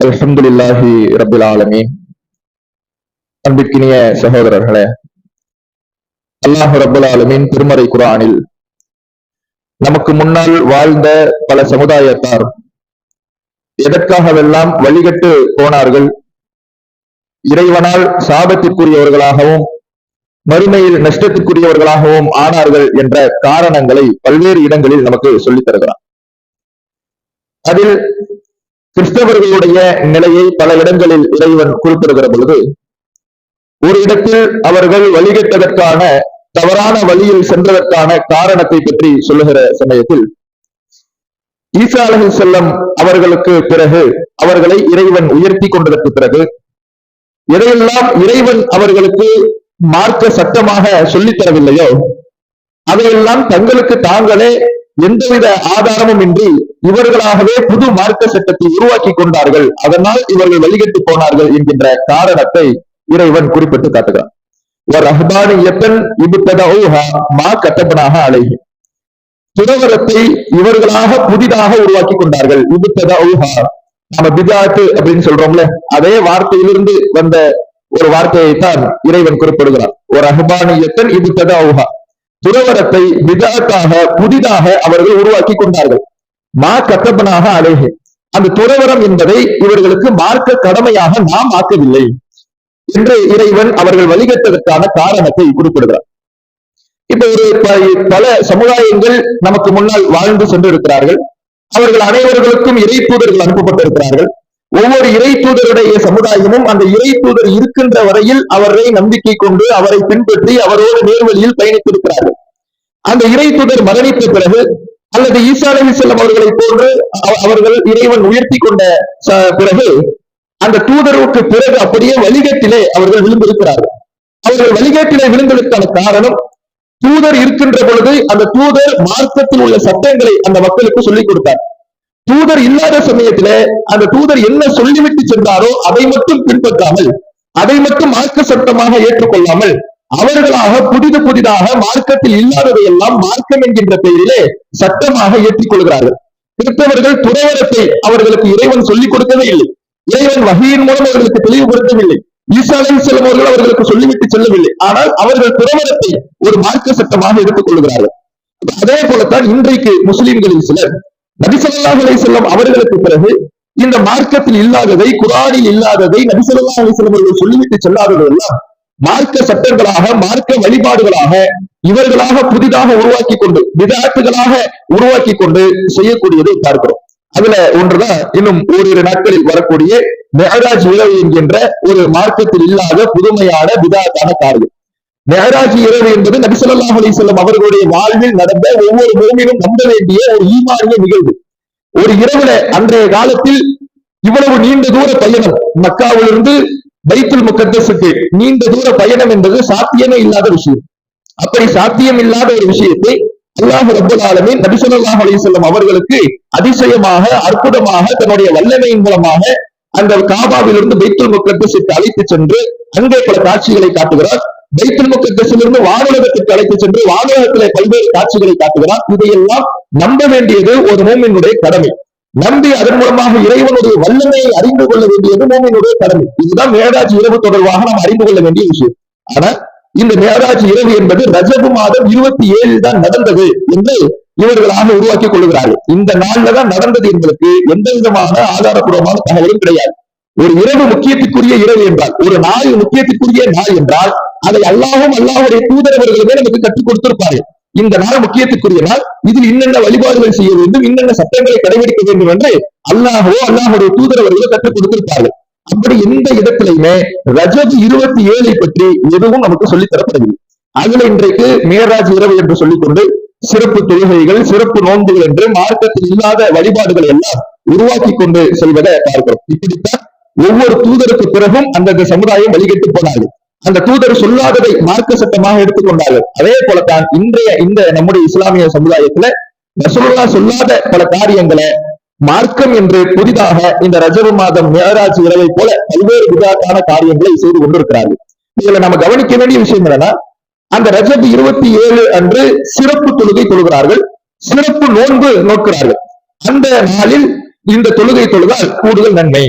அலமதுல்லாஹி ரபுல் ஆலமீன். அன்பிற்கினிய சகோதரர்களே அல்லாஹ் ரபுல் ஆலமீன் திருமறை குரானில் நமக்கு முன்னால் வாழ்ந்த பல சமுதாயத்தார் எதற்காகவெல்லாம் வழிகட்டு போனார்கள் இறைவனால் சாபத்திற்குரியவர்களாகவும் மறுமையில் நஷ்டத்திற்குரியவர்களாகவும் ஆனார்கள் என்ற காரணங்களை பல்வேறு இடங்களில் நமக்கு சொல்லித் தருகிறார் அதில் கிறிஸ்தவர்களுடைய நிலையை பல இடங்களில் இறைவன் குறிப்பிடுகிற பொழுது ஒரு இடத்தில் அவர்கள் வழிகட்டதற்கான தவறான வழியில் சென்றதற்கான காரணத்தை பற்றி சொல்லுகிற சமயத்தில் ஈசா அலஹி செல்லம் அவர்களுக்கு பிறகு அவர்களை இறைவன் உயர்த்தி கொண்டதற்கு பிறகு எதையெல்லாம் இறைவன் அவர்களுக்கு மார்க்க சட்டமாக சொல்லித் தரவில்லையோ அதையெல்லாம் தங்களுக்கு தாங்களே எந்தவித ஆதாரமும் இன்றி இவர்களாகவே புது மார்க்க சட்டத்தை உருவாக்கி கொண்டார்கள். அதனால் இவர்கள் வழிகட்டு போனார்கள் என்கின்ற காரணத்தை இறைவன் குறிப்பிட்டு காட்டுகிறான். கட்டப்பனாக துறவரத்தை இவர்களாக புதிதாக உருவாக்கி கொண்டார்கள். இபுத்தத ஊஹா நம்ம பிதாட்டு அப்படின்னு சொல்றோம்ல அதே வார்த்தையிலிருந்து வந்த ஒரு வார்த்தையை தான் இறைவன் குறிப்பிடுகிறார் ஒரு அஹ்பானியத்தன் இபுத்தத ஊஹா துறவரத்தை விதத்தாக புதிதாக அவர்கள் உருவாக்கி கொண்டார்கள். மா கத்தப்பனாக அழகு. அந்த துறவரம் என்பதை இவர்களுக்கு மார்க்க கடமையாக நாம் ஆக்கவில்லை. என்று இறைவன் அவர்கள் வழிகட்டதற்கான காரணத்தை குறிப்பிடுகிறார். இப்ப ஒரு பல சமுதாயங்கள் நமக்கு முன்னால் வாழ்ந்து சென்றிருக்கிறார்கள். அவர்கள் அனைவர்களுக்கும் இறை தூதர்கள் அனுப்பப்பட்டிருக்கிறார்கள். ஒவ்வொரு இறை தூதருடைய சமுதாயமும் அந்த இறை தூதர் இருக்கின்ற வரையில் அவரை நம்பிக்கை கொண்டு அவரை பின்பற்றி அவரோடு நேர்வழியில் பயணித்திருக்கிறார்கள். அந்த இறை தூதர் மரணித்த பிறகு அல்லது ஈசா செல்லும் செல்லம் அவர்களை போன்று அவர்கள் இறைவன் உயர்த்தி கொண்ட பிறகு அந்த தூதருக்கு பிறகு அப்படியே வழிகட்டிலே அவர்கள் விழுந்திருக்கிறார்கள். அவர்கள் வழிகாட்டிலே விழுந்ததற்கான காரணம் தூதர் இருக்கின்ற பொழுது அந்த தூதர் மார்க்கத்தில் உள்ள சட்டங்களை அந்த மக்களுக்கு சொல்லிக் கொடுத்தார். தூதர் இல்லாத சமயத்திலே அந்த தூதர் என்ன சொல்லிவிட்டு சென்றாரோ அதை மட்டும் பின்பற்றாமல் அதை மட்டும் மார்க்க சட்டமாக ஏற்றுக்கொள்ளாமல் அவர்களாக புதிது புதிதாக மார்க்கத்தில் இல்லாததை எல்லாம் மார்க்கம் என்கின்ற பெயரிலே சட்டமாக ஏற்றிக் கொள்கிறார்கள் கிறிஸ்தவர்கள் துறைவரத்தை அவர்களுக்கு இறைவன் சொல்லிக் கொடுக்கவே இல்லை. இறைவன் வகையின் மூலம் அவர்களுக்கு தெளிவுபடுத்தவில்லை. ஈசா அலி செல்லும் அவர்கள் அவர்களுக்கு சொல்லிவிட்டு செல்லவில்லை. ஆனால் அவர்கள் துறவரத்தை ஒரு மார்க்க சட்டமாக எடுத்துக் கொள்கிறார்கள் அதே போலத்தான் இன்றைக்கு முஸ்லிம்களில் சிலர் நபிசல்லாஹலை செல்லும் அவர்களுக்கு பிறகு இந்த மார்க்கத்தில் இல்லாததை குரானில் இல்லாததை நபிசல்லாஹலை செல்வர்கள் செல்லம் அவர்கள் சொல்லிவிட்டு செல்லாததெல்லாம் மார்க்க சட்டங்களாக மார்க்க வழிபாடுகளாக இவர்களாக புதிதாக உருவாக்கி கொண்டு விதாட்டுகளாக உருவாக்கி கொண்டு செய்யக்கூடியதை பார்க்கிறோம். அதுல ஒன்றுதான் இன்னும் ஓரிரு நாட்களில் வரக்கூடிய மெஹராஜ் இரவு என்கின்ற ஒரு மார்க்கத்தில் இல்லாத புதுமையான விதாத்தான காரியம். மெஹராஜ் இரவு என்பது நபிசல்லாஹ் அலிசல்லம் அவர்களுடைய வாழ்வில் நடந்த ஒவ்வொரு மூமிலும் நம்ப வேண்டிய ஒரு ஈமானிய நிகழ்வு. ஒரு இரவுல அன்றைய காலத்தில் இவ்வளவு நீண்ட தூர பயணம் மக்காவிலிருந்து பைத்துல் முக்கத்தசுக்கு நீண்ட தூர பயணம் என்பது சாத்தியமே இல்லாத விஷயம். அப்படி சாத்தியம் இல்லாத ஒரு விஷயத்தை அல்லாஹ் ரபுல் ஆலமே நபிசல்லாஹ் அலிசல்லம் அவர்களுக்கு அதிசயமாக அற்புதமாக தன்னுடைய வல்லமையின் மூலமாக அந்த காபாவிலிருந்து பைத்துல் முக்கத்தசுக்கு அழைத்து சென்று அங்கே பல காட்சிகளை காட்டுகிறார். பைத்துல் முக்கத்தசிலிருந்து வானுலகத்துக்கு அழைத்து சென்று வானுலகத்திலே பல்வேறு காட்சிகளை காட்டுகிறார். இதையெல்லாம் நம்ப வேண்டியது ஒரு மூமினுடைய கடமை. நம்பி அதன் மூலமாக இறைவனுடைய வல்லமையை அறிந்து கொள்ள வேண்டியது மோமினுடைய கடமை. இதுதான் மேராஜ் இரவு தொடர்பாக நாம் அறிந்து கொள்ள வேண்டிய விஷயம். ஆனா இந்த மேராஜ் இரவு என்பது ரஜபு மாதம் இருபத்தி ஏழில் தான் நடந்தது என்று இவர்களாக உருவாக்கி கொள்கிறார்கள். இந்த நாள்ல தான் நடந்தது என்பதற்கு எந்த விதமான ஆதாரப்பூர்வமான தகவலும் கிடையாது. ஒரு இரவு முக்கியத்துக்குரிய இரவு என்றால் ஒரு நாள் முக்கியத்துக்குரிய நாள் என்றால் அதை அல்லாஹும் அல்லாஹுடைய தூதரவர்களுமே நமக்கு கற்றுக் கொடுத்திருப்பார்கள். இந்த நாள் முக்கியத்துக்குரிய நாள். இதில் இன்னென்ன வழிபாடுகள் செய்ய வேண்டும் இன்னென்ன சட்டங்களை கடைபிடிக்க வேண்டும் என்று அல்லாஹோ அல்லாஹுடைய தூதரவர்களோ கற்றுக் கொடுத்திருப்பார்கள். அப்படி எந்த இடத்திலையுமே ரஜத் இருபத்தி ஏழை பற்றி எதுவும் நமக்கு சொல்லித்தரப்படவில்லை. அதுல இன்றைக்கு மேராஜ் இரவு என்று சொல்லிக்கொண்டு சிறப்பு தொழுகைகள் சிறப்பு நோன்புகள் என்று மார்க்கத்தில் இல்லாத வழிபாடுகள் எல்லாம் உருவாக்கி கொண்டு செல்வதை பார்க்கிறோம். இப்படித்தான் ஒவ்வொரு தூதருக்கு பிறகும் அந்தந்த சமுதாயம் வழிகட்டு போனார்கள். அந்த தூதர் சொல்லாததை மார்க்க சட்டமாக எடுத்துக்கொண்டார்கள். அதே போலத்தான் இன்றைய இந்த நம்முடைய இஸ்லாமிய சமுதாயத்துல ரசோல்லா சொல்லாத பல காரியங்களை மார்க்கம் என்று புதிதாக இந்த ரஜப மாதம் மேராஜ் இரவை போல பல்வேறு விதமான காரியங்களை செய்து கொண்டிருக்கிறார்கள். இதுல நம்ம கவனிக்க வேண்டிய விஷயம் என்னன்னா அந்த ரஜப் இருபத்தி ஏழு அன்று சிறப்பு தொழுகை தொழுகிறார்கள். சிறப்பு நோன்பு நோக்கிறார்கள். அந்த நாளில் இந்த தொழுகை தொழுதால் கூடுதல் நன்மை.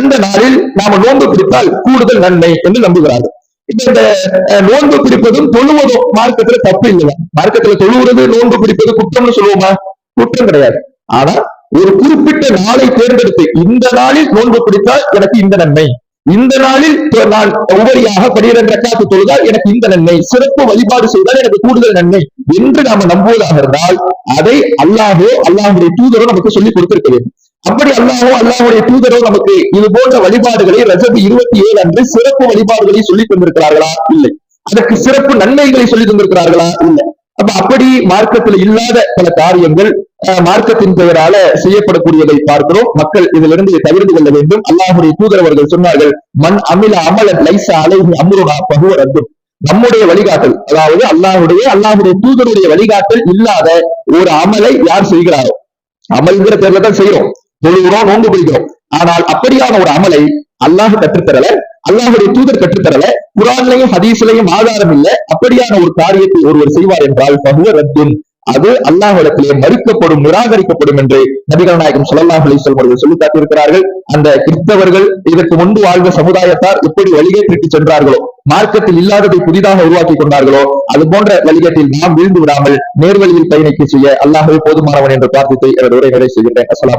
அந்த நாளில் நாம நோன்பு பிடித்தால் கூடுதல் நன்மை என்று நம்புகிறார்கள். இந்த அஹ், நோன்பு பிடிப்பதும் தொழுவதும் மார்க்கத்துல தப்பு இல்லையா மார்க்கத்துல தொழுவுறது நோன்பு பிடிப்பது குற்றம்னு சொல்லுவோமா? குற்றம் கிடையாது. ஆனா ஒரு குறிப்பிட்ட நாளை தேர்ந்தெடுத்து இந்த நாளில் நோன்பு பிடித்தால் எனக்கு இந்த நன்மை. இந்த நாளில் நான் உபரியாக பனிரெண்டு ரக்காத்து தொழுதால் எனக்கு இந்த நன்மை. சிறப்பு வழிபாடு செய்தால் எனக்கு கூடுதல் நன்மை. என்று நாம நம்புவதாக இருந்தால் அதை அல்லாஹோ அல்லாஹுடைய தூதரோ நமக்கு சொல்லி கொடுத்திருக்க வேண்டும். அப்படி அல்லாஹோ அல்லாஹுடைய தூதரோ நமக்கு இது போன்ற வழிபாடுகளை ரஜபு இருபத்தி ஏழு அன்று சிறப்பு வழிபாடுகளை சொல்லி தந்திருக்கிறார்களா? இல்லை. அதற்கு சிறப்பு நன்மைகளை சொல்லி தந்திருக்கிறார்களா? இல்லை. அப்ப அப்படி மார்க்கத்தில் இல்லாத பல காரியங்கள் மார்க்கத்தின் பெயரால செய்யப்படக்கூடியதை பார்க்கிறோம். மக்கள் இதிலிருந்து இருந்து தவிர்த்து கொள்ள வேண்டும். அல்லாஹுடைய தூதர் அவர்கள் சொன்னார்கள் மண் அமில அமலன் லைசா அலைஹி அம்ருனா பகுவ ரத்தும். நம்முடைய வழிகாட்டல் அதாவது அல்லாஹுடைய அல்லாஹுடைய தூதருடைய வழிகாட்டல் இல்லாத ஒரு அமலை யார் செய்கிறாரோ அமல்ங்கிற பேர்ல தான் செய்யறோம் தொழுகிறோம் நோன்பு பிடிக்கிறோம் ஆனால் அப்படியான ஒரு அமலை அல்லாஹ் கற்றுத்தரல அல்லாஹுடைய தூதர் கற்றுத்தரல குரான்லையும் ஹதீஸ்லையும் ஆதாரம் இல்லை. அப்படியான ஒரு காரியத்தை ஒருவர் செய்வார் என்றால் பகுவ அது அல்லாஹிடத்திலே மறுக்கப்படும் நிராகரிக்கப்படும் என்று நபிகள் நாயகம் ஸல்லல்லாஹு அலைஹி அவர்கள் சொல்லி காட்டியிருக்கிறார்கள். அந்த கிறிஸ்தவர்கள் இதற்கு முன்பு வாழ்ந்த சமுதாயத்தார் எப்படி வழிகேட்டிற்கு சென்றார்களோ மார்க்கத்தில் இல்லாததை புதிதாக உருவாக்கி கொண்டார்களோ அது போன்ற வழிகேட்டில் நாம் வீழ்ந்து விடாமல் நேர்வழியில் பயணிக்க செய்ய அல்லாஹ்வே போதுமானவன் என்ற பிரார்த்தத்தை எனது உரை நிறைவு செய்கின்றேன். அஸ்ஸலாமு